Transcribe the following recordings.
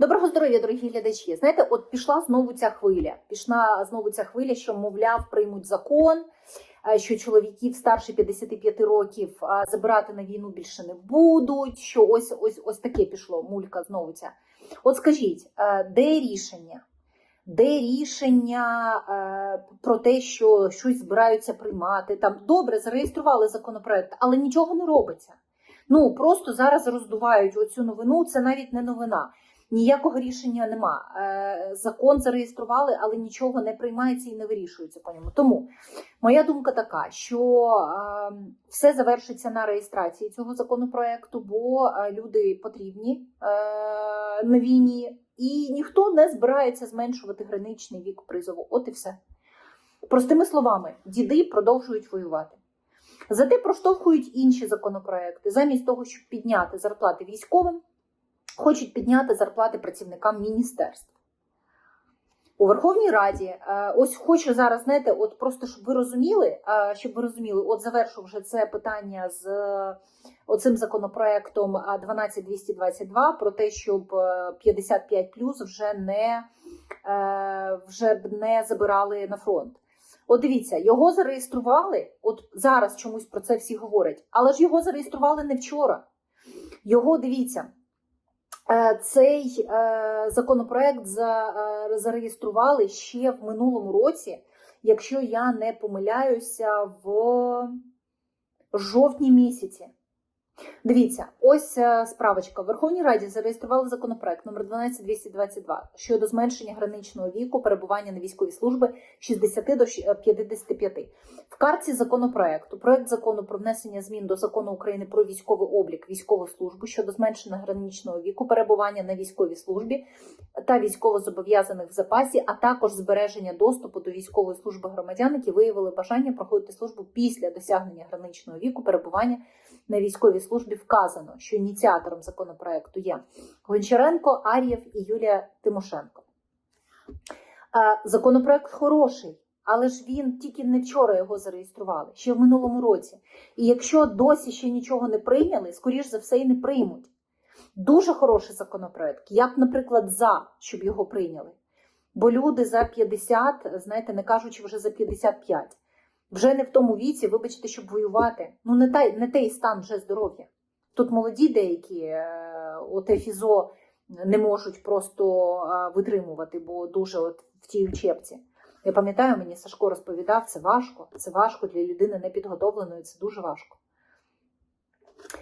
Доброго здоров'я, дорогі глядачі. Знаєте, от пішла знову ця хвиля. Пішла знову ця хвиля, що, мовляв, приймуть закон, е, що чоловіків старше 55 років забирати на війну більше не будуть. Що ось ось ось таке пішло, мулька знову ця. От скажіть, е, де рішення? Де рішення е, про те, що щось збираються приймати? Там добре зареєстрували законопроект, але нічого не робиться. Ну просто зараз роздувають оцю новину. Це навіть не новина. Ніякого рішення нема. Е, Закон зареєстрували, але нічого не приймається і не вирішується по ньому. Тому моя думка така, що е, все завершиться на реєстрації цього законопроекту, бо е, люди потрібні на війні, і ніхто не збирається зменшувати граничний вік призову. От і все. Простими словами, діди продовжують воювати. Зате проштовхують інші законопроекти, замість того, щоб підняти зарплати військовим хочуть підняти зарплати працівникам міністерств. У Верховній Раді, е, ось хочу зараз, знаєте, от просто щоб ви розуміли, е, щоб ви розуміли, от завершу вже це питання з е, оцим законопроектом 12222 про те, щоб 55 плюс вже не, вже б не забирали на фронт. От дивіться, його зареєстрували. От зараз чомусь про це всі говорять, але ж його зареєстрували не вчора. Його дивіться. Е, цей е, законопроект за, е, зареєстрували ще в минулому році, якщо я не помиляюся, в жовтні місяці. Дивіться, ось е, справочка. В Верховній Раді зареєстрували законопроект номер 12222 щодо зменшення граничного віку перебування на військовій службі 60 до 55. В карті законопроекту проект закону про внесення змін до закону України про військовий облік військову службу щодо зменшення граничного віку перебування на військовій службі та військовозобов'язаних в запасі, а також збереження доступу до військової служби громадян, які виявили бажання проходити службу після досягнення граничного віку перебування на військовій службі вказано, що ініціатором законопроекту є Гончаренко, Ар'єв і Юлія Тимошенко. Законопроект хороший, але ж він тільки не вчора його зареєстрували, ще в минулому році. І якщо досі ще нічого не прийняли, скоріш за все і не приймуть. Дуже хороший законопроект. Я б, наприклад, за, щоб його прийняли. Бо люди за 50, знаєте, не кажучи вже за 55, вже не в тому віці, вибачте, щоб воювати. Ну, не той, не той стан вже здоров'я. Тут молоді деякі, е, оте фізо не можуть просто е, витримувати, бо дуже от в тій учебці. Я пам'ятаю, мені Сашко розповідав, це важко, це важко для людини непідготовленої, це дуже важко.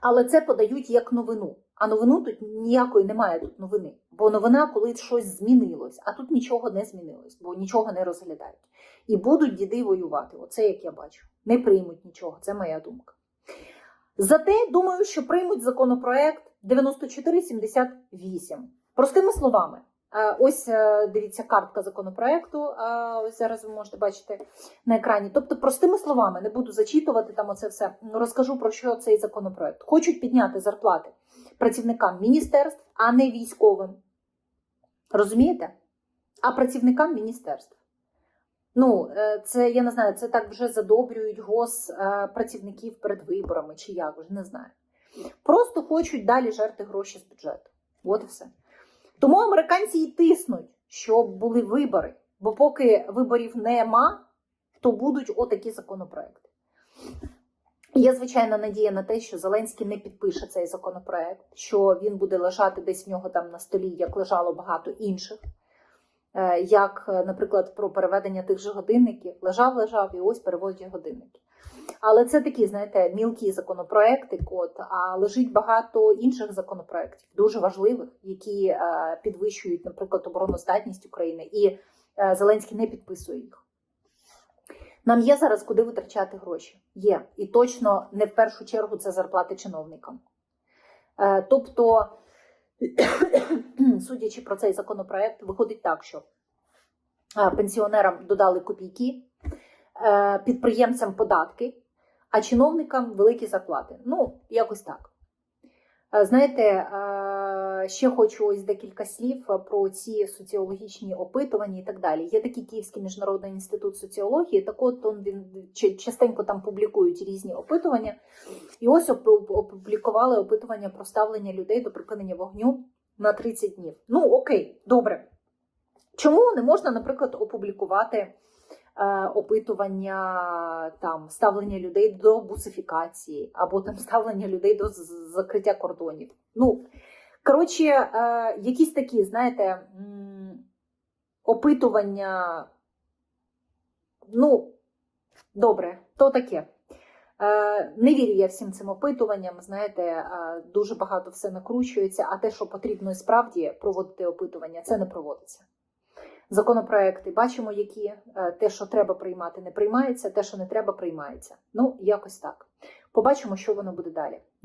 Але це подають як новину. А новину тут ніякої немає тут новини. Бо новина, коли щось змінилось, а тут нічого не змінилось, бо нічого не розглядають. І будуть діди воювати. Оце як я бачу. Не приймуть нічого, це моя думка. Зате думаю, що приймуть законопроект 9478. Простими словами, е, ось е, дивіться картка законопроекту. е, Ось зараз ви можете бачити на екрані. Тобто, простими словами, не буду зачитувати там оце все. Розкажу про що цей законопроект. Хочуть підняти зарплати працівникам міністерств, а не військовим. Розумієте? А працівникам міністерств. Ну, е, це я не знаю, це так вже задобрюють гос е, працівників перед виборами, чи як вже не знаю. Просто хочуть далі жерти гроші з бюджету. От і все. Тому американці і тиснуть, щоб були вибори. Бо поки виборів нема, то будуть отакі законопроекти. Є звичайна надія на те, що Зеленський не підпише цей законопроект, що він буде лежати десь в нього там на столі, як лежало багато інших. Е, як, наприклад, про переведення тих же годинників, лежав, лежав і ось переводять годинники. Але це такі, знаєте, мілкі законопроекти, код, а лежить багато інших законопроектів, дуже важливих, які е, підвищують, наприклад, обороноздатність України, і е, Зеленський не підписує їх. Нам є зараз куди витрачати гроші. Є. І точно не в першу чергу це зарплати чиновникам. Тобто. судячи про цей законопроект, виходить так, що пенсіонерам додали копійки, е, підприємцям податки, а чиновникам великі зарплати. Ну, якось так. Е, знаєте, е, ще хочу ось декілька слів про ці соціологічні опитування і так далі. Є такий Київський міжнародний інститут соціології, так от він частенько там публікують різні опитування. І ось опублікували опитування про ставлення людей до припинення вогню на 30 днів. Ну, окей, добре. Чому не можна, наприклад, опублікувати е, опитування там ставлення людей до бусифікації або там ставлення людей до закриття кордонів? Ну, коротше, е, якісь такі, знаєте, опитування. Ну, добре, то таке. Е, Не вірю я всім цим опитуванням. Знаєте, е, дуже багато все накручується, а те, що потрібно і справді проводити опитування, це не проводиться. Законопроекти бачимо, які те, що треба приймати, не приймається, те, що не треба, приймається. Ну, якось так. Побачимо, що воно буде далі.